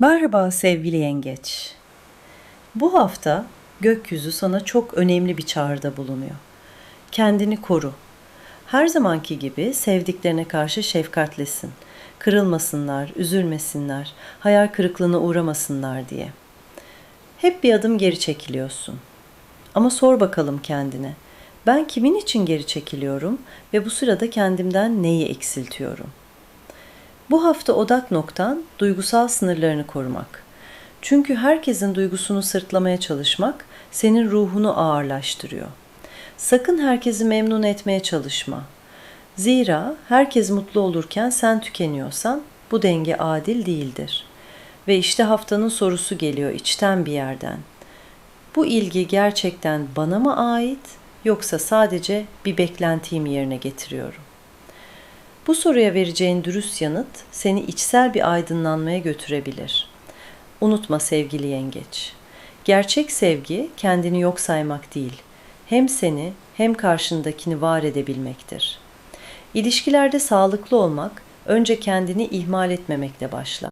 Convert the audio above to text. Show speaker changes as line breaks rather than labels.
Merhaba sevgili yengeç. Bu hafta gökyüzü sana çok önemli bir çağrıda bulunuyor. Kendini koru. Her zamanki gibi sevdiklerine karşı şefkatlisin. Kırılmasınlar, üzülmesinler, hayal kırıklığına uğramasınlar diye. Hep bir adım geri çekiliyorsun. Ama sor bakalım kendine. Ben kimin için geri çekiliyorum ve bu sırada kendimden neyi eksiltiyorum? Bu hafta odak noktan duygusal sınırlarını korumak. Çünkü herkesin duygusunu sırtlamaya çalışmak senin ruhunu ağırlaştırıyor. Sakın herkesi memnun etmeye çalışma. Zira herkes mutlu olurken sen tükeniyorsan bu denge adil değildir. Ve işte haftanın sorusu geliyor içten bir yerden. Bu ilgi gerçekten bana mı ait yoksa sadece bir beklentiyim yerine getiriyorum? Bu soruya vereceğin dürüst yanıt seni içsel bir aydınlanmaya götürebilir. Unutma sevgili yengeç. Gerçek sevgi kendini yok saymak değil, hem seni hem karşındakini var edebilmektir. İlişkilerde sağlıklı olmak önce kendini ihmal etmemekle başlar.